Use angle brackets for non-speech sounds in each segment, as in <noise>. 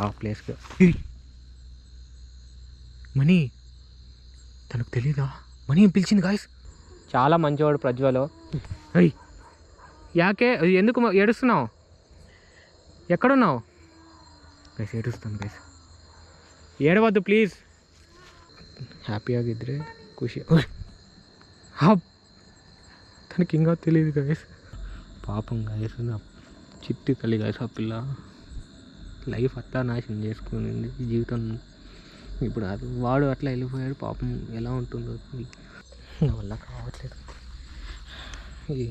ఆ ప్లేస్కి మనీ తనకు తెలీదా? మనీ ఏం పిలిచింది గాయస్ చాలా మంచివాడు ప్రజ్వలో. అయ్ యాకే ఎందుకు ఏడుస్తున్నావు? ఎక్కడున్నావు? గైస్ ఏడుస్తాను గైస్ ఏడవద్దు ప్లీజ్ హ్యాపీగా ఇద్దరే ఖుషి. తనకి ఇంకా తెలియదు గైస్ పాపం గైస్ నా చిట్టి తల్లి గైస్ ఆ పిల్ల. లైఫ్ అట్లా నాశనం చేసుకునింది జీవితం. ఇప్పుడు అది వాడు అట్లా వెళ్ళిపోయాడు పాపం ఎలా ఉంటుందో నా వల్ల కావట్లేదు. ఇది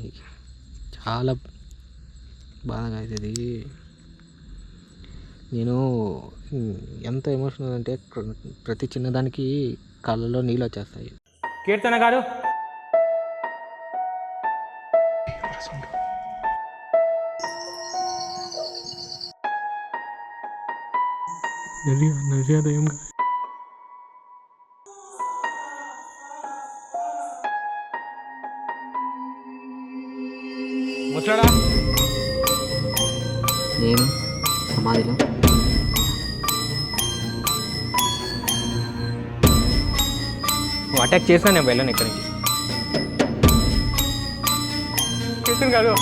చాలా బాధగా అవుతుంది నేను ఎంత ఎమోషనల్ అంటే ప్రతి చిన్నదానికి కళ్ళలో నీళ్ళు వచ్చేస్తాయి. కీర్తన గారు నర్యాదయం ముసడా నేను సమాధిలో. నువ్వు అటాక్ చేసినా నేను వెళ్ళను ఇక్కడి నుంచి. కీర్తన్ గారు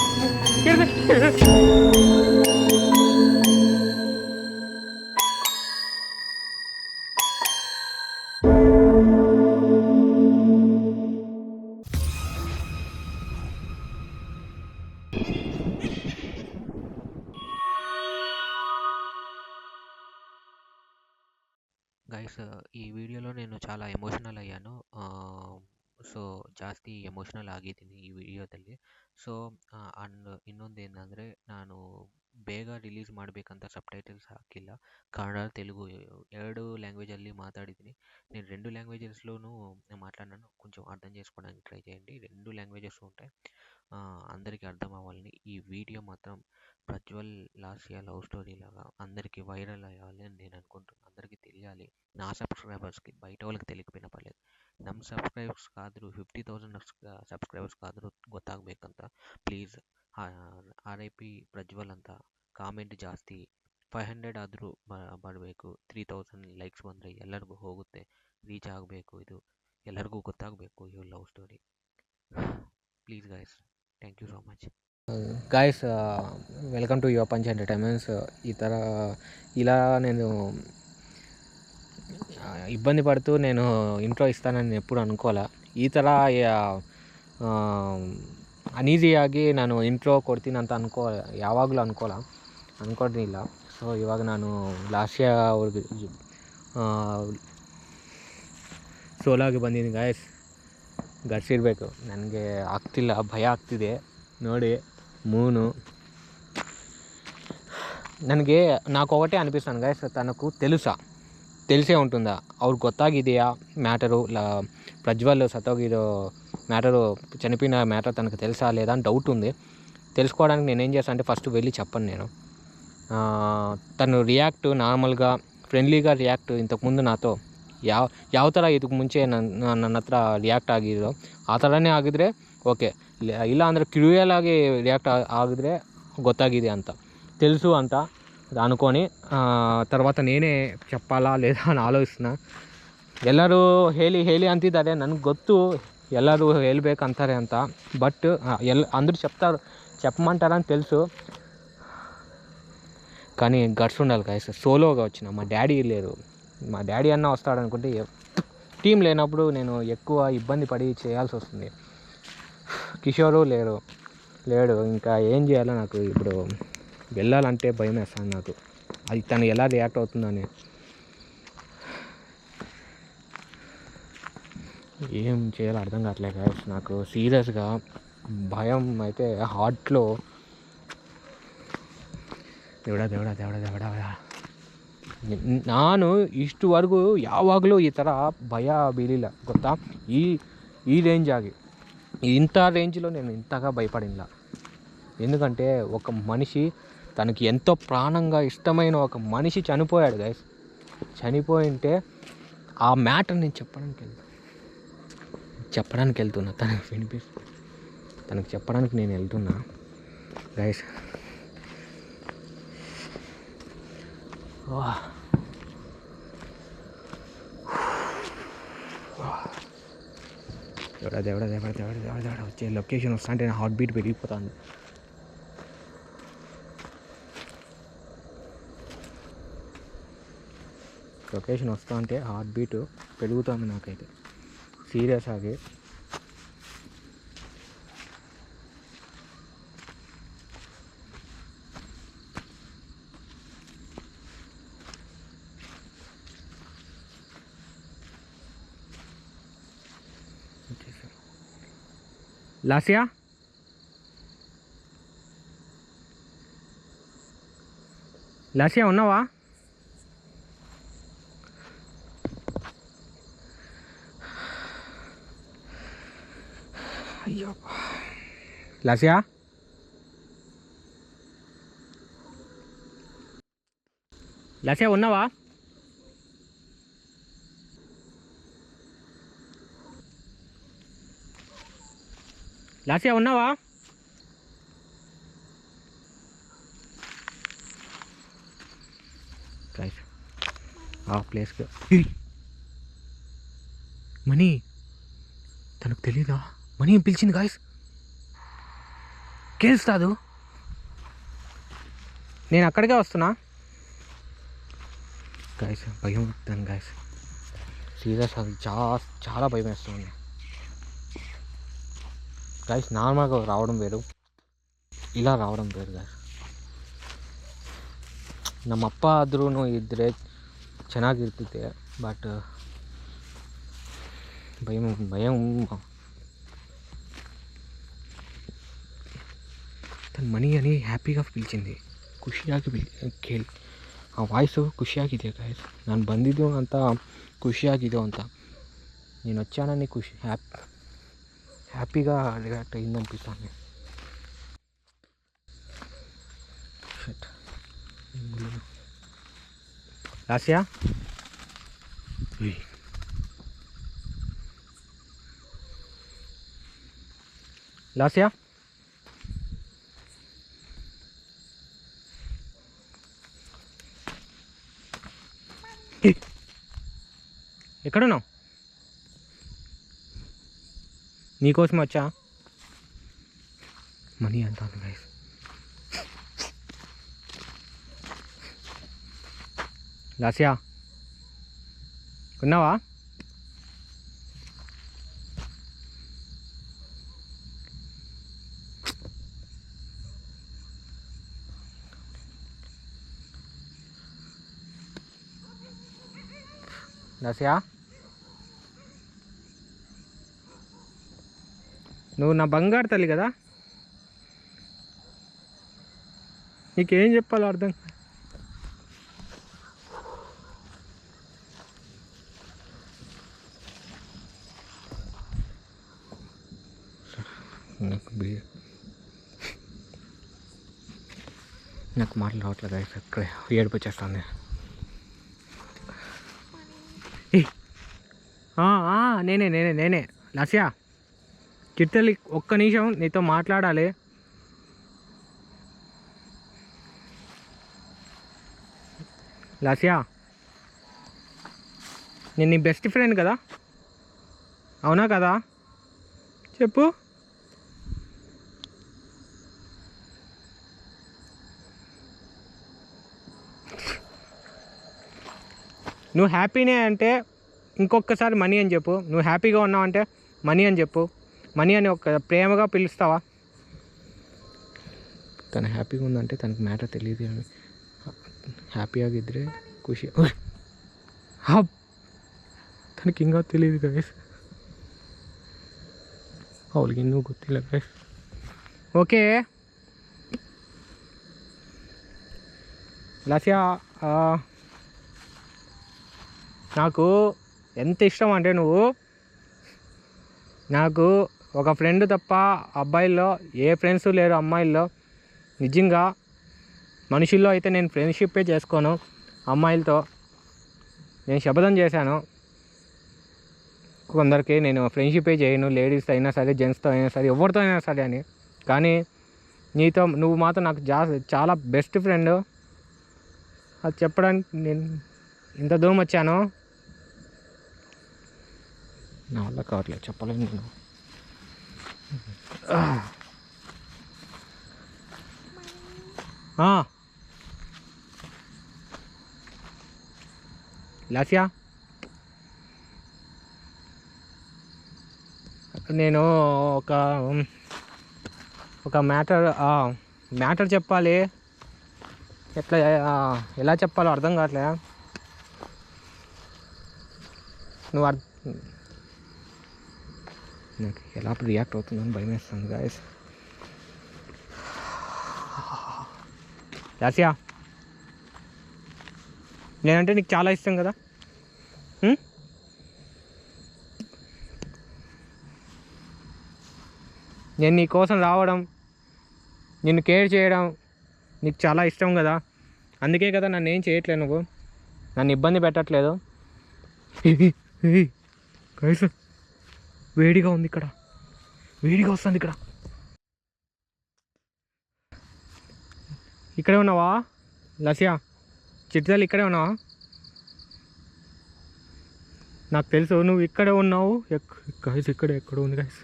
ఎమోషన్స్ uh, ఈ వీడియోలో నేను చాలా ఎమోషనల్ అయ్యాను. ಸೊ ಜಾಸ್ತಿ ಎಮೋಷ್ನಲ್ ಆಗಿದ್ದೀನಿ ಈ ವಿಡಿಯೋದಲ್ಲಿ ಸೊ ಅಂಡ್ ಇನ್ನೊಂದೇನೆಂದರೆ ನಾನು రిలీజ్ ರಿಲೀಸ್ ಮಾಡಬೇಕಂತ ಸಬ್ ಟೈಟಲ್ಸ್ ಹಾಕಿಲ್ಲ ಕನ್ನಡ ತೆಲುಗು ಎರಡು లాంగ్వేజ్ಲ್ಲಿ మాట్లాడిದ್ದೀನಿ నేను రెండు లాంగ్వేజెస్లోనూ మాట్లాడినాను. కొంచెం అర్థం చేసుకోవడానికి ట్రై చేయండి. రెండు లాంగ్వేజెస్ ఉంటాయి. అందరికీ అర్థం అవ్వాలని ఈ వీడియో మాత్రం Prajwal last year love story లాగా అందరికీ వైరల్ అయ్యాలి అని నేను అనుకుంటున్నాను అందరికీ తెలియాలి నా సబ్స్క్రైబర్స్కి బయట వాళ్ళకి తెలియకపోయినా పర్లేదు ನಮ್ಮ ಸಬ್ಸ್ಕ್ರೈಬರ್ಸ್ ಆದರೂ ಫಿಫ್ಟಿ ತೌಸಂಡ್ ಸಬ್ಸ್ಕ್ರೈಬರ್ಸ್ ಆದರೂ ಗೊತ್ತಾಗಬೇಕಂತ. Please R I P Prajwal ಅಂತ ಕಾಮೆಂಟ್ ಜಾಸ್ತಿ. ಫೈವ್ ಹಂಡ್ರೆಡ್ ಆದರೂ ಮಾಡಬೇಕು ತ್ರೀ ತೌಸಂಡ್ ಲೈಕ್ಸ್ ಬಂದರೆ ಎಲ್ಲರಿಗೂ ಹೋಗುತ್ತೆ. ರೀಚ್ ಆಗಬೇಕು ಇದು. ಎಲ್ಲರಿಗೂ ಗೊತ್ತಾಗಬೇಕು ಇವ್ರ love story. Please guys thank you so much guys welcome to Yuva punch entertainments ಈ ಥರ ಇಲ್ಲ, ನಾನು ಇಬ್ಬಂದಿ పడుతూ ನಾನು ಇಂಪ್ರೋವ್ ಇಸ್ತಾನೆ ಎಪ್ಪೂ ಅನ್ಕೋಲ ಈ ಥರ ಅನೀಸಿಯಾಗಿ ನಾನು ಇಂಟ್ರೋ ಕೊಡ್ತೀನಿ ಅಂತ ಅನ್ಕೋ, ಯಾವಾಗಲೂ ಅನ್ಕೋಲ್ಲ. ಅನ್ಕೊಂಡಿಲ್ಲ ಸೊ ಇವಾಗ ನಾನು ಲಾಸ್ಟ್ ಇಯರ್ ಅವ್ರಿಗೆ ಸೋಲಾಗಿ ಬಂದಿದ್ದೀನಿ ಗಾಯ್ಸ್ ಗರ್ಸಿರಬೇಕು. ನನಗೆ ಆಗ್ತಿಲ್ಲ, ಭಯ ಆಗ್ತಿದೆ. ನೋಡಿ. మూను. ನನಗೆ నాకు ఒకటే అనిపిస్తాను గైస్ తనకు తెలుసా? తెలిసే ఉంటుందా? ಅವ್ರು ಗೊತ್ತಾಗಿದೆಯಾ మ్యాటరు? ಲ ప్రజ్వల్ ಸತ್ತೋಗಿರೋ మ్యాటరు చనిపోయిన మ్యాటర్ తనకు తెలుసా లేదా అని డౌట్ ఉంది. తెలుసుకోవడానికి నేనేం చేస్తాను అంటే ఫస్ట్ వెళ్ళి చెప్పను నేను. తను రియాక్ట్ నార్మల్గా ఫ్రెండ్లీగా రియాక్ట్ ఇంతకుముందు నాతో ಯಾವ ಯಾವ ಥರ ముంచే నన్ను నన్ను ನನ್ನ రియాక్ట్ ఆగిదో ఆ ಆ ಥರನೇ ఓకే. ಇಲ್ಲ ಅಂದರೆ ಕ್ರೂಯಲ್ ಆಗಿ ರಿಯಾಕ್ಟ್ ಆಗಿದ್ರೆ ಗೊತ್ತಾಗಿದೆ ಅಂತ తెలుసు అంట అనుకొని ఆ, తర్వాత నేనే చెప్పాలా లేదా అని ಆಲೋಚಿಸ್ನ ಎಲ್ಲರೂ ಹೇಳಿ ಹೇಳಿ ಅಂತಿದ್ದಾರೆ ನನಗೆ ಗೊತ್ತು ಎಲ್ಲರೂ ಹೇಳ್ಬೇಕಂತಾರೆ ಅಂತ ಬಟ್ ಎಲ್ అందరూ చెప్తారు చెప్పమంటారని తెలుసు కానీ గట్స్ ఉండాలి గైస్ సోలోగా వచ్చిన మా డాడీ లేరు మా డాడీ అన్న వస్తాడు అనుకుంటే టీం లేనప్పుడు నేను ఎక్కువ ఇబ్బంది పడి చేయాల్సి వస్తుంది కిషోరు లేరు లేడు ఇంకా ఏం చేయాలో నాకు ఇప్పుడు వెళ్ళాలంటే భయం వేస్తాను నాకు అది తను ఎలా రియాక్ట్ అవుతుందని ఏం చేయాలో అర్థం కావట్లేదు guys. నాకు సీరియస్గా భయం అయితే హార్ట్లో ದೇವಡ ದೇವಡ ದೇವಡ ದೇವಡ ನ- ನಾನು ಇಷ್ಟುವರೆಗೂ ಯಾವಾಗಲೂ ಈ ಥರ ಭಯ ಬೀಳಿಲ್ಲ ಗೊತ್ತಾ ಈ ఈ రేంజ్ ఆగి ఇంత రేంజ్లో నేను ఇంతగా భయపడినలా. ఎందుకంటే ఒక మనిషి తనకి ఎంతో ప్రాణంగా ఇష్టమైన ఒక మనిషి చనిపోయాడు గైస్ చనిపోయింటే ఆ మ్యాటర్ నేను చెప్పడానికి వెళ్తా. చెప్పడానికి వెళ్తున్నా. తనకు వినిపిస్తు తనకు చెప్పడానికి నేను వెళ్తున్నా. గైస్ ఎవడ దేవుడా దేవుడా దేవుడా దేవుడా వచ్చే లొకేషన్ వస్తా అంటే నా హార్ట్ బీట్ పెరిగిపోతుంది. లొకేషన్ వస్తా అంటే హార్ట్ బీట్ పెరుగుతుంది నాకైతే. సీరియస్ ఆగి. లాసియా లాసియా ఉన్నావా? అయ్యో. లాసియా లాసియా ఉన్నావా? లాసియా ఉన్నావా? గైస్ ఆ ప్లేస్కి. మనీ. తనకు తెలీదా? మనీ పిలిచింది గాయస్ కేస్తాదు నేను అక్కడికే వస్తున్నా. గాయస్ భయం వస్తాను గాయస్ సీరియస్ అది చాలా చాలా భయం వేస్తుంది. గైస్ నార్మల్గా రావడం వేరు ఇలా రావడం వేరు ನಮ್ಮ ಅಪ್ಪ ಆದ್ರೂ ಇದ್ದರೆ ಚೆನ್ನಾಗಿರ್ತಿದೆ ಬಟ್ ಭಯ ಭಯ ತನ್ನ మనీ అని హ్యాపీగా పిలిచింది ಖುಷಿಯಾಗಿ ಕೇಳಿ ಆ ವಾಯ್ಸು ಖುಷಿಯಾಗಿದೆ ಗಾಯಸ್ ನಾನು ಬಂದಿದ್ದು ಅಂತ ಖುಷಿಯಾಗಿದೋ ಅಂತ నేను ನೀ ಖುಷಿ హ్యాపీ హ్యాపీగా రియాక్ట్ అయింది అనిపిస్తుంది రాసియా? లాసియా ఎక్కడున్నావు? నీకోసం వచ్చా? మనీ అంటాను గైస్ లాసియా ఉన్నావా? లాసియా నువ్వు నా బంగారు తల్లి కదా? నీకేం చెప్పాలో అర్థం నాకు బీ- నాకు మాటలు రావట్లేదు? guys. ఏడుపు వచ్చేస్తుంది. నేనే నేనే నేనే. లసియా చిట్టలి ఒక్క నిమిషం నీతో మాట్లాడాలి. లాసియా నేను నీ బెస్ట్ ఫ్రెండ్ కదా? అవునా కదా? చెప్పు. నువ్వు హ్యాపీనే అంటే ఇంకొకసారి మనీ అని చెప్పు. నువ్వు హ్యాపీగా ఉన్నావు అంటే మనీ అని చెప్పు. మనీ అని ఒక ప్రేమగా పిలుస్తావా? తను హ్యాపీగా ఉందంటే తనకు మ్యాటర్ తెలియదు అని హ్యాపీగా ఇద్దరే ఖుషి. తనకి ఇంకా తెలియదు గైస్ ಅವಳಿಗೆ ಇನ್ನೂ ಗೊತ್ತಿಲ್ಲ గైస్ ఓకే. లస్యా నాకు ఎంత ఇష్టం అంటే నువ్వు నాకు ఒక ఫ్రెండ్ తప్ప అబ్బాయిల్లో ఏ ఫ్రెండ్స్ లేరు అమ్మాయిల్లో. నిజంగా మనుషుల్లో అయితే నేను ఫ్రెండ్షిప్పే చేసుకోను అమ్మాయిలతో. నేను శపథం చేశాను. కొందరికి నేను ఫ్రెండ్షిప్పే చేయను లేడీస్తో అయినా సరే జెంట్స్తో అయినా సరే ఎవరితో అయినా సరే అని. కానీ నీతో నువ్వు మాత్రం నాకు జా చాలా బెస్ట్ ఫ్రెండ్ అది చెప్పడానికి నేను ఇంత దూరం వచ్చాను. నా వల్ల కావట్లేదు చెప్పలేను నేను. ఆ. లాస్యా? నేను ఒక ఒక మ్యాటర్ మ్యాటర్ చెప్పాలి. ఎట్లా ఎలా చెప్పాలో అర్థం కావట్లే నువ్వు అర్థం నాకు ఎలా రియాక్ట్ అవుతుందని భయం వేస్తుంది గాయస్ రాసియా? నేనంటే నీకు చాలా ఇష్టం కదా? నేను నీ కోసం రావడం నిన్ను కేర్ చేయడం నీకు చాలా ఇష్టం కదా? అందుకే కదా నన్ను ఏం చేయట్లేదు నువ్వు. నన్ను ఇబ్బంది పెట్టట్లేదు. <laughs> కైసా వేడిగా ఉంది ఇక్కడ. వేడిగా వస్తుంది ఇక్కడ. ఇక్కడే ఉన్నావా? లసియా చిట్టాలు ఇక్కడే ఉన్నావా? నాకు తెలుసు నువ్వు ఇక్కడే ఉన్నావు. గైస్ ఇక్కడ ఎక్కడ ఉంది గైస్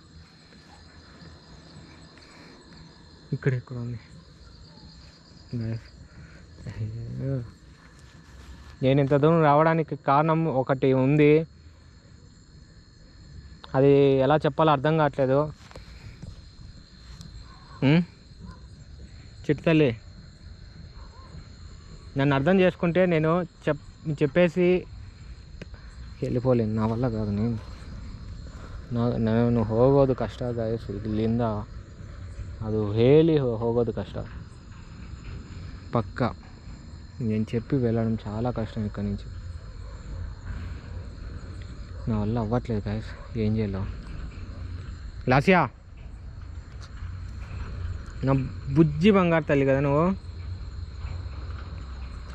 ఇక్కడ ఎక్కడ ఉంది. నేను ఇంత దూరం రావడానికి కారణం ఒకటి ఉంది. అది ఎలా చెప్పాలో అర్థం కావట్లేదు ఉం? చిట్టు తల్లి నన్ను అర్థం చేసుకుంటే నేను చెప్ చెప్పేసి వెళ్ళిపోలేను నా వల్ల కాదు నేను ನಾ ನಾನು ಹೋಗೋದು ಕಷ್ಟ ಗಾಯಸ್ ಇಲ್ಲಿಂದ ಅದು ಹೇಳಿ ಹೋ- ಹೋಗೋದು ಕಷ್ಟ పక్క నేను చెప్పి వెళ్ళడం చాలా కష్టం ఇక్కడి నుంచి నా వల్ల అవ్వట్లేదు గాయస్ ఏం చేయలేం లాసియా! నా బుజ్జి బంగారు తల్లి కదా నువ్వు?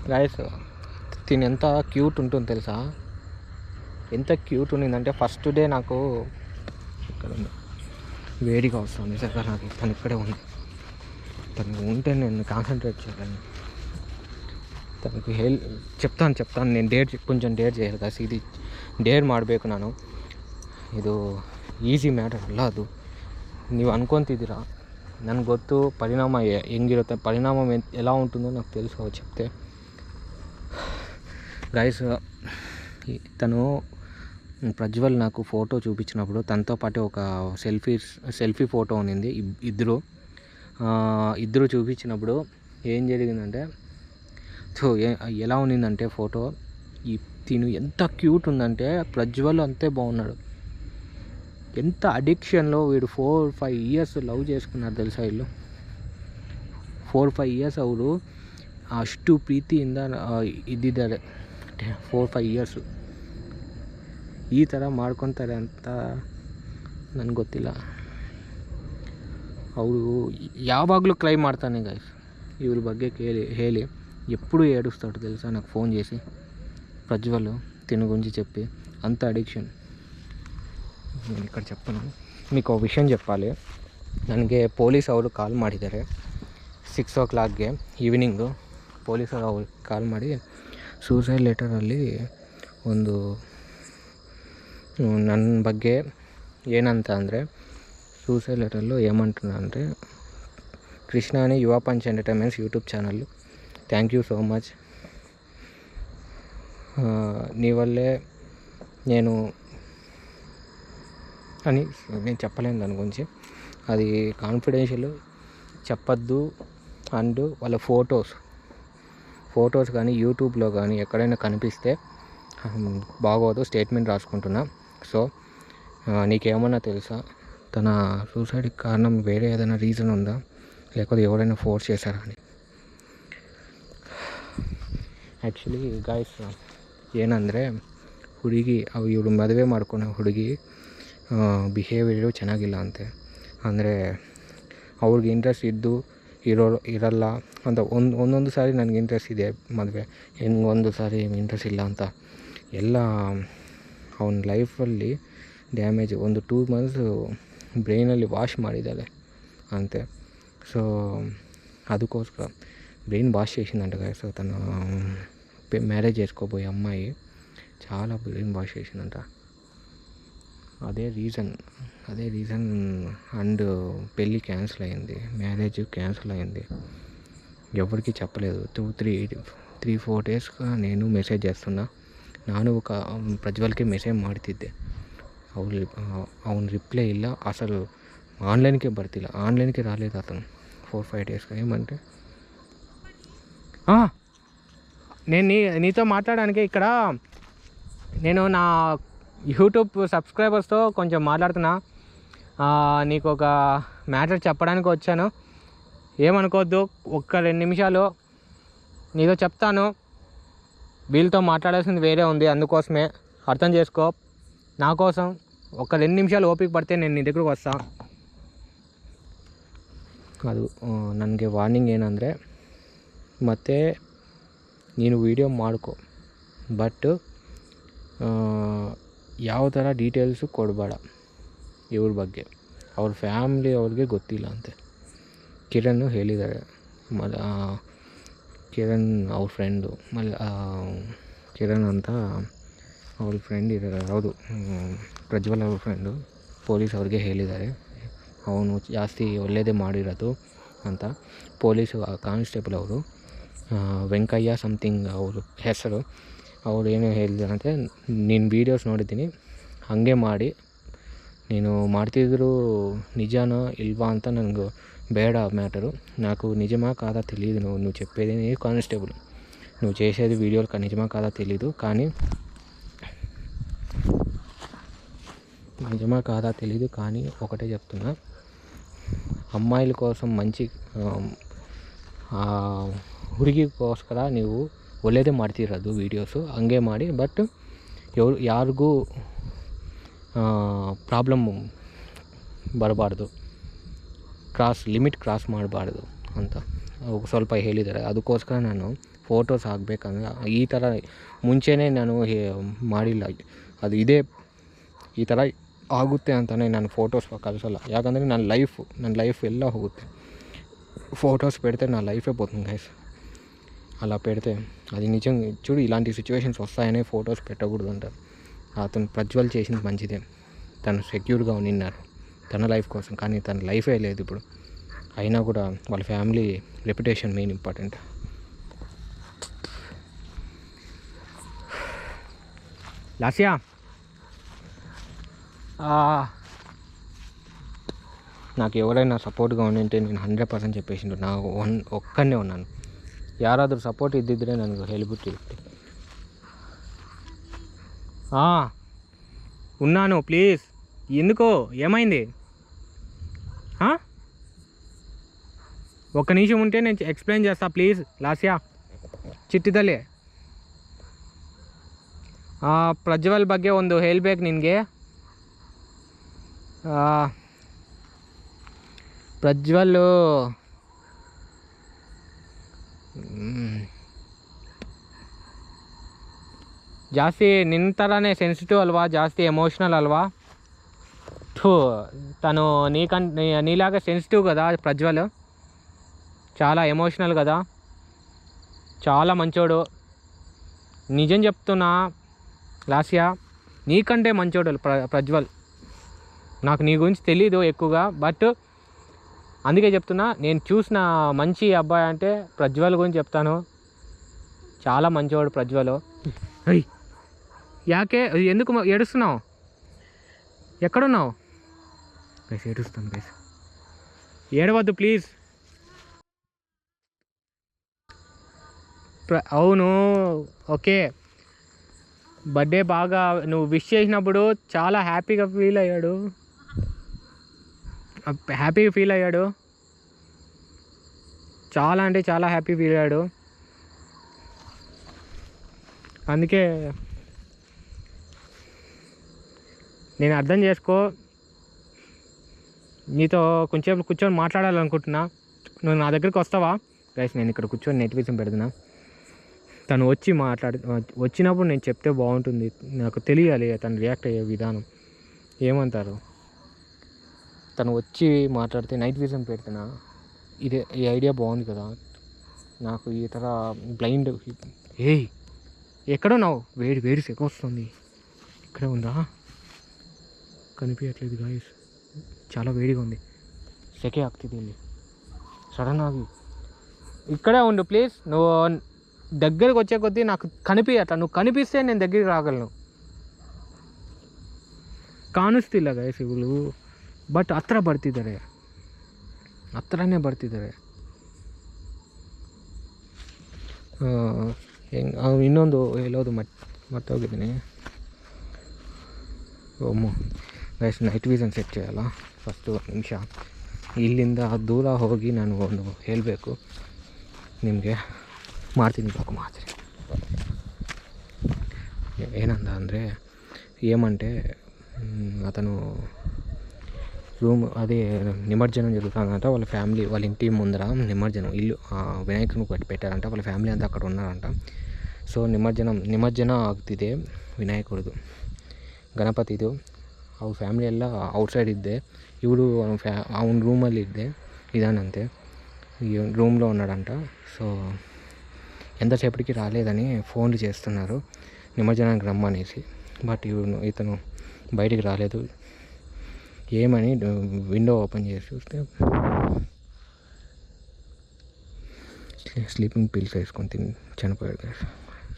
గాయస్ తిని ఎంత క్యూట్ ఉంటుంది తెలుసా? ఎంత క్యూట్ ఉండిందంటే ఫస్ట్ డే నాకు ఇక్కడ వేడిగా వస్తుంది. సరిగ్గా నాకు తను ఇక్కడే ఉంది. తను ఉంటే నేను కాన్సన్ట్రేట్ చేయాలని తనకు హెల్ చెప్తాను చెప్తాను. నేను డేట్ కొంచెం డేట్ చేయాలి కదా ఇది ಡೇರ್ ಮಾಡಬೇಕು ನಾನು ಇದು ಈಸಿ ಮ್ಯಾಟರ್ ಅಲ್ಲ ಅದು ನೀವು ಅನ್ಕೊತಿದ್ದೀರಾ ನನಗೆ ಗೊತ್ತು ಪರಿಣಾಮ ಎ- ಹೆಂಗಿರುತ್ತೆ ಪರಿಣಾಮ ಎನ್- ఎలా ఉంటుందో నాకు తెలుసు అవి చెప్తే గైస్ తను ప్రజ్వల్ నాకు ఫోటో చూపించినప్పుడు తనతో పాటు ఒక సెల్ఫీ సెల్ఫీ ఫోటో ఉన్నింది ఇబ్- ఇద్దరు ఆ, ఇద్దరు చూపించినప్పుడు ఏం జరిగిందంటే సో ఏ- ఎలా ఉన్నిందంటే ఫోటో ఈ తిను ఎంత క్యూట్ ఉందంటే ప్రజ్వల్ అంతే బాగున్నాడు ఎంత అడిక్షన్లో వీడు ఫోర్ ఫైవ్ ఇయర్స్ లవ్ చేసుకున్నారు తెలుసా వీళ్ళు ಫೋರ್ ಫೈವ್ ಇಯರ್ಸ್ ಅವರು ಅಷ್ಟು ಪ್ರೀತಿಯಿಂದ ಆ, ಇದ್ದಿದ್ದಾರೆ ಫೋರ್ ಫೈವ್ ಇಯರ್ಸು ಈ ಥರ ಮಾಡ್ಕೊತಾರೆ ಅಂತ ನನಗೆ ಗೊತ್ತಿಲ್ಲ ಅವರು ಯಾವಾಗಲೂ ಕ್ರೈ ಮಾಡ್ತಾನೆ ಗೈಸ್ ಇವ್ರ ಬಗ್ಗೆ ಕೇಳಿ ಹೇಳಿ ఎప్పుడు ఏడుస్తాడు తెలుసా నాకు ఫోన్ చేసి ప్రజ్వల్ దీని గురించి చెప్పి అంత అడిక్షన్ నేను ఇక్కడ చెప్పను మీకు ఒక విషయం చెప్పాలి ನನಗೆ పోలీస్ ಅವರು కాల్ ಮಾಡಿದ್ದಾರೆ ಸಿಕ್ಸ್ ಓ ಕ್ಲಾಕ್ಗೆ ಈವ್ನಿಂಗು ಪೊಲೀಸರು ಅವರು ಕಾಲ್ ಮಾಡಿ లెటర్ ಲೆಟರಲ್ಲಿ ಒಂದು ನನ್ನ ಬಗ್ಗೆ ಏನಂತ ಅಂದರೆ సూసైడ్ లెటర్లో ఏమంటున్నా అంటే Krishna Yuva punch entertainments YouTube channel thank you so much నీ వల్లే నేను అని నేను చెప్పలేను దాని గురించి. అది కాన్ఫిడెన్షియల్ చెప్పద్దు అండ్ వాళ్ళ ఫొటోస్. ఫొటోస్ కానీ యూట్యూబ్లో కానీ ఎక్కడైనా కనిపిస్తే బాగోదు స్టేట్మెంట్ రాసుకుంటున్నా. సో నీకేమన్నా తెలుసా? తన సూసైడ్కి కారణం వేరే ఏదైనా రీజన్ ఉందా? లేకపోతే ఎవరైనా ఫోర్స్ చేశారా అని? యాక్చువల్లీ గాయస్ ಏನಂದರೆ ಹುಡುಗಿ ಅವು ಇವ್ರು ಮದುವೆ ಮಾಡ್ಕೊಳೋ ಹುಡುಗಿ ಬಿಹೇವಿಯರು ಚೆನ್ನಾಗಿಲ್ಲ ಅಂತೆ ಅಂದರೆ ಅವ್ರಿಗೆ ಇಂಟ್ರೆಸ್ಟ್ ಇದ್ದು ಇರೋ ಇರಲ್ಲ ಅಂತ ಒಂದು ಒಂದೊಂದು ಸಾರಿ ನನಗೆ ಇಂಟ್ರೆಸ್ಟ್ ಇದೆ ಮದುವೆ ಇನ್ನು ಒಂದು ಸಾರಿ ಇಂಟ್ರೆಸ್ಟ್ ಇಲ್ಲ ಅಂತ ಎಲ್ಲ ಅವನ ಲೈಫಲ್ಲಿ ಡ್ಯಾಮೇಜ್ ಒಂದು ಟೂ ಮಂತ್ಸು ಬ್ರೈನಲ್ಲಿ ವಾಶ್ ಮಾಡಿದ್ದಾಳೆ ಅಂತೆ ಸೊ ಅದಕ್ಕೋಸ್ಕರ బ్రెయిన్ వాష్ చేసిందంట guys తను మ్యారేజ్ చేసుకోబోయే అమ్మాయి చాలా బ్రెయిన్ వాష్ చేసిందంట అదే రీజన్ అదే రీజన్ అండ్ పెళ్ళి క్యాన్సిల్ అయింది ಮ್ಯಾರೇಜ್ క్యాన్సిల్ అయింది ఎవరికి చెప్పలేదు టూ త్రీ ತ್ರೀ ಫೋರ್ ಡೇಸ್ಗೆ నేను ಮೆಸೇಜ್ చేస్తున్నా ನಾನು ఒక ಪ್ರಜ್ವಲ್ಗೆ ಮೆಸೇಜ್ ಮಾಡ್ತಿದ್ದೆ ಅವ್ರು ಅವನ ರಿಪ್ಲೈ ಇಲ್ಲ అసలు ఆన్లైన్కే ಬರ್ತಿಲ್ಲ ఆన్లైన్కి రాలేదు అతను ఫోర్ ఫైవ్ డేస్గా ఏమంటే "ఆ, నేను నీ నీతో మాట్లాడడానికి ఇక్కడ నేను నా యూట్యూబ్ సబ్స్క్రైబర్స్తో కొంచెం మాట్లాడుతున్నా ఆ, నీకు ఒక మ్యాటర్ చెప్పడానికి వచ్చాను ఏమనుకోవద్దు ఒక్క రెండు నిమిషాలు నీతో చెప్తాను వీళ్ళతో మాట్లాడాల్సింది వేరే ఉంది అందుకోసమే అర్థం చేసుకో నా కోసం ఒక రెండు నిమిషాలు ఓపిక పడితే నేను నీ దగ్గరకు వస్తా ಅದು ನನಗೆ ವಾರ್ನಿಂಗ್ ಏನಂದರೆ ಮತ್ತು ನೀನು ವೀಡಿಯೋ ಮಾಡ್ಕೊ. ಬಟ್ ಯಾವ ಥರ ಡೀಟೇಲ್ಸು ಕೊಡಬೇಡ ಇವ್ರ ಬಗ್ಗೆ. ಅವ್ರ ಫ್ಯಾಮ್ಲಿ ಅವ್ರಿಗೆ ಗೊತ್ತಿಲ್ಲ ಅಂತೆ. ಕಿರಣ್ ಹೇಳಿದ್ದಾರೆ. ಮಲ ಕಿರಣ್ ಅವ್ರ ಫ್ರೆಂಡು ಮಲ್ ಕಿರಣ್ ಅಂತ ಅವ್ರ ಫ್ರೆಂಡ್ ಇದ್ದಾರೆ. ಹೌದು ಪ್ರಜ್ವಲ್ ಅವ್ರ ಫ್ರೆಂಡು ಪೊಲೀಸ್ ಅವ್ರಿಗೆ ಹೇಳಿದ್ದಾರೆ. ಅವನು ಜಾಸ್ತಿ ಒಳ್ಳೆಯದೇ ಮಾಡಿರೋದು ಅಂತ. ಪೊಲೀಸು ಕಾನ್ಸ್ಟೇಬಲ್ ಅವರು. ವೆಂಕಯ್ಯ సంథింగ్ ಅವರು ಹೆಸರು. ಅವರು ಏನು ಹೇಳಿದಾರಂತೆ ನಿನ್ನ ವೀಡಿಯೋಸ್ ನೋಡಿದ್ದೀನಿ ಹಾಗೆ ಮಾಡಿ. ನೀನು ಮಾಡ್ತಿದ್ರು నిజానా ఇల్వా అంత నాకు బేడ ಮ್ಯಾಟರು నాకు నిజమా కాదా తెలియదు నువ్వు నువ్వు చెప్పేది నీ కానిస్టేబుల్ నువ్వు చేసేది వీడియోలు నిజమా కాదా తెలీదు కానీ నిజమా కాదా తెలీదు కానీ ఒకటే చెప్తున్నా. అమ్మాయిల కోసం మంచి ಹುಡುಗಿಗೋಸ್ಕರ ನೀವು ಒಳ್ಳೆಯದೇ ಮಾಡ್ತಿರೋದು ವೀಡಿಯೋಸು ಹಂಗೆ ಮಾಡಿ ಬಟ್ ಎವ್ರು ಯಾರಿಗೂ ಪ್ರಾಬ್ಲಮ್ ಬರಬಾರ್ದು. ಕ್ರಾಸ್ ಲಿಮಿಟ್ ಕ್ರಾಸ್ ಮಾಡಬಾರ್ದು ಅಂತ ಸ್ವಲ್ಪ ಹೇಳಿದ್ದಾರೆ. ಅದಕ್ಕೋಸ್ಕರ ನಾನು ಫೋಟೋಸ್ ಆಗಬೇಕಂದ್ರೆ ಈ ಥರ ಮುಂಚೆನೇ ನಾನು ಮಾಡಿಲ್ಲ. ಅದು ಇದೇ ಈ ಥರ ಆಗುತ್ತೆ ಅಂತಲೇ ನಾನು ಫೋಟೋಸ್ ಕಳಿಸಲ್ಲ ಯಾಕಂದರೆ ನನ್ನ ಲೈಫು ನನ್ನ ಲೈಫ್ ಎಲ್ಲ ಹೋಗುತ್ತೆ. ఫొటోస్ పెడితే నా లైఫే పోతుంది గైస్ అలా పెడితే అది నిజంగా చూడు ఇలాంటి సిచ్యువేషన్స్ వస్తాయనే ఫొటోస్ పెట్టకూడదు అంటారు అతను ప్రజ్వల్ చేసింది మంచిదే. తను సెక్యూర్గా నిన్నారు. తన లైఫ్ కోసం. కానీ తన లైఫే లేదు ఇప్పుడు. అయినా కూడా వాళ్ళ ఫ్యామిలీ రెప్యుటేషన్ మెయిన్ ఇంపార్టెంట్ లాసియా? ఆ, నాకు ఎవరైనా సపోర్ట్గా ఉండింటే నేను హండ్రెడ్ పర్సెంట్ చెప్పేసిండు నా వన్ ఒక్కనే ఉన్నాను ಯಾರಾದರೂ ಸಪೋರ್ಟ್ ಇದ್ದಿದ್ದರೆ ನನಗೆ ಹೇಳಿಬಿಟ್ಟಿರುತ್ತೆ ఉన్నాను ప్లీజ్ ఎందుకో ఏమైంది ఆ? ఒక్క నిమిషం ఉంటే నేను ఎక్స్ప్లెయిన్ చేస్తా ప్లీజ్ లాస్యా ಚಿಟ್ಟಿ ತಲೆ ಪ್ರಜ್ವಲ್ ಬಗ್ಗೆ ಒಂದು ಹೇಳ್ಬೇಕು ನಿನಗೆ ಪ್ರಜ್ವಲ್ ಮ್, ಜಾಸ್ತಿ ನಿನ್ನ ಥರನೇ ಸೆನ್ಸಿಟಿವ್ ಅಲ್ವಾ ಜಾಸ್ತಿ ಎಮೋಷ್ನಲ್ ಅಲ್ವಾ ಥೂ తను నీకం నీ- నీలాగా సెన్సిటివ్ కదా ప్రజ్వల్ చాలా ఎమోషనల్ కదా చాలా మంచోడు నిజం చెప్తున్నా లాస్యా నీకంటే మంచోడు ప్ర ప్రజ్వల్ నాకు నీ గురించి తెలీదు ఎక్కువగా బట్ అందుకే చెప్తున్నా నేను చూసిన మంచి అబ్బాయి అంటే ప్రజ్వల్ గురించి చెప్తాను. చాలా మంచివాడు ప్రజ్వల్. యాకే ఎందుకు ఏడుస్తున్నావు? ఎక్కడున్నావు? గైస్ ఏడుస్తాను గైస్. ఏడవద్దు ప్లీజ్. ప్ర అవును ఓకే. బర్త్డే బాగా నువ్వు విష్ చేసినప్పుడు చాలా హ్యాపీగా ఫీల్ అయ్యాడు. హ్యాపీగా ఫీల్ అయ్యాడు. చాలా అంటే చాలా హ్యాపీ ఫీల్ అయ్యాడు. అందుకే నేను అర్థం చేసుకో నీతో కొంచెం కూర్చొని మాట్లాడాలనుకుంటున్నా. నువ్వు నా దగ్గరికి వస్తావా? గైస్ నేను ఇక్కడ కూర్చొని నెట్ విషయం పెడుతున్నా. తను వచ్చి మాట్లాడి వచ్చినప్పుడు నేను చెప్తే బాగుంటుంది. నాకు తెలియాలి తను రియాక్ట్ అయ్యే విధానం. ఏమంటారు? తను వచ్చి మాట్లాడితే నైట్ విజన్ పెడితేనా? ఇదే ఈ ఐడియా బాగుంది కదా. నాకు ఈ తర బ్లైండ్ ఏయ్ ఎక్కడున్నావు? వేడి వేడి సెక వస్తుంది. ఇక్కడే ఉందా? కనిపించట్లేదు గాయస్. చాలా వేడిగా ఉంది. సెకే ఆక్తి దీన్ని. సడన్ ఆగి ఇక్కడే ఉండు ప్లీజ్. నువ్వు దగ్గరికి వచ్చే కొద్దీ నాకు కనిపించట్లా నువ్వు కనిపిస్తే నేను దగ్గరికి రాగలను. కానుస్తిల్లా గాయస్ ఇవ్వలు ಬಟ್ ಹತ್ರ ಬರ್ತಿದ್ದಾರೆ. ಹತ್ರನೇ ಬರ್ತಿದ್ದಾರೆ. ಹೆಂಗೆ ಇನ್ನೊಂದು ಎಲ್ಲೋದು ಮತ್ ಮರ್ತೋಗಿದ್ದೀನಿ ಓಮು ಗೈಸ್ ನೈಟ್ ವಿಷನ್ ಸೆಟ್ ಅಲ್ಲ ಫಸ್ಟು ನಿಮಿಷ. ಇಲ್ಲಿಂದ ದೂರ ಹೋಗಿ ನಾನು ಒಂದು ಹೇಳಬೇಕು. ನಿಮಗೆ ಮಾಡ್ತೀನಿ ಬಾಕು ಮಾಡ್ತೀನಿ ಏನಂದ ಅಂದರೆ ಏಮಂಟೆ ಅತನು రూమ్ అదే నిమజ్జనం జరుగుతుందంట. వాళ్ళ ఫ్యామిలీ వాళ్ళ ఇంటి ముందర నిమజ్జనం ఇల్లు వినాయకుని పెట్టి పెట్టారంట. వాళ్ళ ఫ్యామిలీ అంతా అక్కడ ఉన్నారంట. సో నిమజ్జనం నిమజ్జన ಆಗ್ತಿದೆ ವಿನಾಯಕರದು ಗಣಪತಿದು ಅವ್ರ ಫ್ಯಾಮ್ಲಿ ಎಲ್ಲ ಔಟ್ಸೈಡ್ ಇದ್ದೆ ಇವಡು ಅವನ ಫ್ಯಾ ಅವನ ರೂಮಲ್ಲಿ ಇದ್ದೆ ఇదానంతే రూమ్లో ఉన్నాడంట. సో ఎంతసేపటికి రాలేదని ఫోన్లు చేస్తున్నారు. నిమజ్జనానికి రమ్మనేసి. బట్ ఇతను బయటికి రాలేదు. ఏమని విండో ఓపెన్ చేసి చూస్తే స్లీపింగ్ పిల్స్ వేసుకొని తిని చనిపోయాడు కదా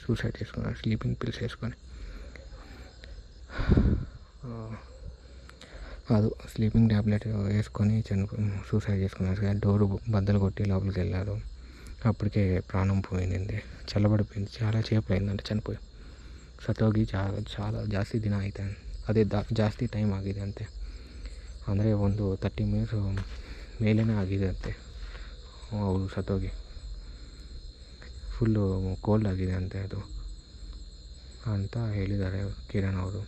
సూసైడ్ చేసుకున్నాడు స్లీపింగ్ పిల్స్ వేసుకొని. అది స్లీపింగ్ ట్యాబ్లెట్ వేసుకొని చనిపో సూసైడ్ చేసుకున్నారు డోరు బద్దలు కొట్టి లోపలికి వెళ్ళారు అప్పటికే ప్రాణం పోయింది చల్లబడిపోయింది. చాలా చేపలు అయిందంటే చనిపోయి. సతోగి చాలా చాలా జాస్తి దిన అవుతుంది అదే జాస్తి టైం ఆగింది అంతే ಅಂದರೆ ಒಂದು ತರ್ಟಿ ಮಿನಿಟ್ಸ್ ಮೇಲೇ ಆಗಿದೆ ಅಂತೆ ಅವಳು ಸತ್ತೋಗಿ ಫುಲ್ಲು ಕೋಲ್ಡ್ ಆಗಿದೆ ಅಂತೆ ಅದು ಅಂತ ಹೇಳಿದ್ದಾರೆ ಕಿರಣ್ ಅವರು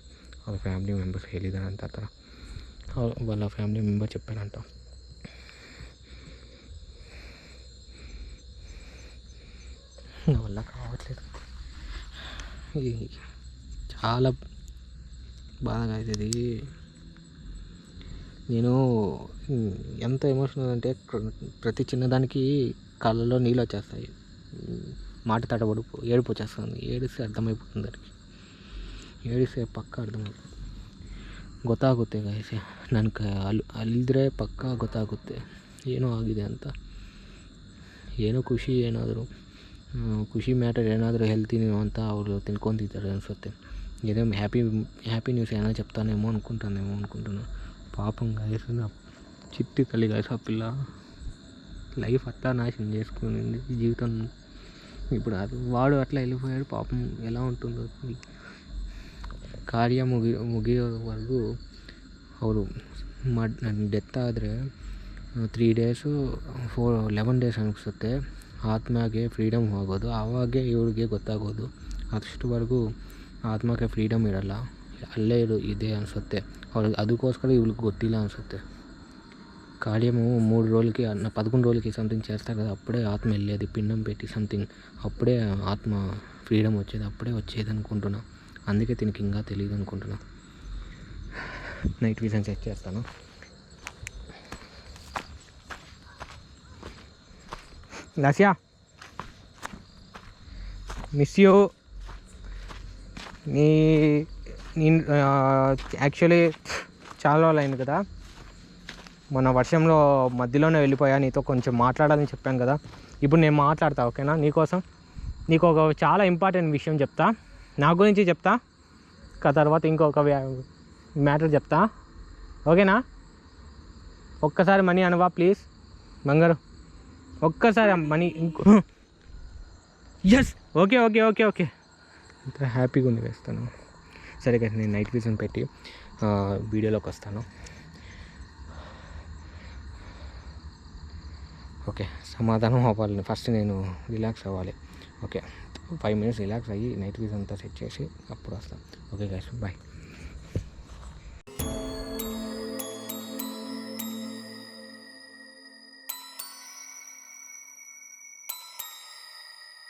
ಅವ್ರ ಫ್ಯಾಮಿಲಿ ಮೆಂಬರ್ಸ್ ಹೇಳಿದ್ದಾರೆ ಅಂತ ಆ ಥರ ಅವ್ರು వాళ్ళ ఫ్యామిలీ మెంబర్ చెప్పారంట నా వల్ల కావట్లేదు ఇది చాలా బాధగా అవుతుంది నేను ఉమ్, ఎంత ఎమోషనల్ అంటే ప్ర- ప్రతి చిన్నదానికి కళ్ళలో నీళ్ళు వచ్చేస్తాయి ఉమ్, మాట తడబడు ఏడుపు వచ్చేస్తుంది ఏడిస్తే అర్థమైపోతుంది దానికి ಏಳಿಸೆ ಪಕ್ಕ ಅರ್ಥಮಾಗುತ್ತೆ ಗೊತ್ತಾಗುತ್ತೆ ಗಾಯಸೆ ನನ್ನ ಕ ಅಲ್ಲಿ ಅಲ್ಲಿದ್ರೆ ಪಕ್ಕ ಗೊತ್ತಾಗುತ್ತೆ ಏನೋ ಆಗಿದೆ ಅಂತ ಏನೋ ಖುಷಿ ಏನಾದರೂ ಖುಷಿ ಮ್ಯಾಟರ್ ಏನಾದರೂ ಹೇಳ್ತೀನಿ ಅಂತ ಅವರು ತಿಳ್ಕೊತಿದ್ದಾರೆ ಅನಿಸುತ್ತೆ ఏదో హ్యాపీ హ్యాపీ న్యూస్ ఏమైనా చెప్తానేమో అనుకుంటానేమో అనుకుంటున్నాను పాపం గాయస్ నా చిట్టి తల్లి గాయస్ ఆ పిల్ల లైఫ్ అట్లా నాశనం చేసుకునింది ఈ జీవితం ఇప్పుడు అది వాడు అట్లా వెళ్ళిపోయాడు పాపం ఎలా ఉంటుందో ಕಾರ್ಯ ಮುಗಿ ಮುಗಿಯೋವರೆಗೂ ಅವರು ಮಡ್ ಡೆತ್ ಆದರೆ three days four eleven days ಅನಿಸುತ್ತೆ ಆತ್ಮಗೆ ಫ್ರೀಡಮ್ ಹೋಗೋದು ಆವಾಗೇ ಇವ್ರಿಗೆ ಗೊತ್ತಾಗೋದು ಅಷ್ಟುವರೆಗೂ ಆತ್ಮಕ್ಕೆ ಫ್ರೀಡಮ್ ಇರಲ್ಲ ಅಲ್ಲೇರು ಇದೆ ಅನಿಸುತ್ತೆ ಅವ್ರಿಗೆ ಅದಕ್ಕೋಸ್ಕರ ಇವ್ಳಿಗೆ ಗೊತ್ತಿಲ್ಲ ಅನಿಸುತ್ತೆ కార్యము మూడు రోజులకి పదకొండు రోజులకి సంథింగ్ చేస్తారు కదా అప్పుడే ఆత్మ వెళ్ళేది పిండం పెట్టి సంథింగ్ అప్పుడే ఆత్మ ఫ్రీడమ్ వచ్చేది అప్పుడే వచ్చేది అనుకుంటున్నా అందుకే దీనికి ఇంకా తెలియదు అనుకుంటున్నా నైట్ విజన్ సెట్ చేస్తాను. లసియా మిస్ యూ నీ నేను యాక్చువల్లీ చాలా రోజులు అయింది కదా. మొన్న వర్షంలో మధ్యలోనే వెళ్ళిపోయా నీతో కొంచెం మాట్లాడాలని చెప్పాను కదా. ఇప్పుడు నేను మాట్లాడతా ఓకేనా? నీకోసం నీకు ఒక చాలా ఇంపార్టెంట్ విషయం చెప్తా. నా గురించి చెప్తా ఇంకా తర్వాత ఇంకొక మ్యాటర్ చెప్తా. ఓకేనా? ఒక్కసారి మనీ అనవా ప్లీజ్? బంగారు. ఒక్కసారి మనీ ఇంకో. Yes okay okay okay okay. ఇంత హ్యాపీగా ఉంది వేస్తాను. సరే కదా నేను నైట్ విజన్ పెట్టి వీడియోలోకి వస్తాను. ఓకే సమాధానం అవ్వాలి. ఫస్ట్ నేను రిలాక్స్ అవ్వాలి. ఓకే ఫైవ్ మినిట్స్ రిలాక్స్ అయ్యి నైట్ విజన్ అంతా సెట్ చేసి అప్పుడు వస్తాను. Okay guys bye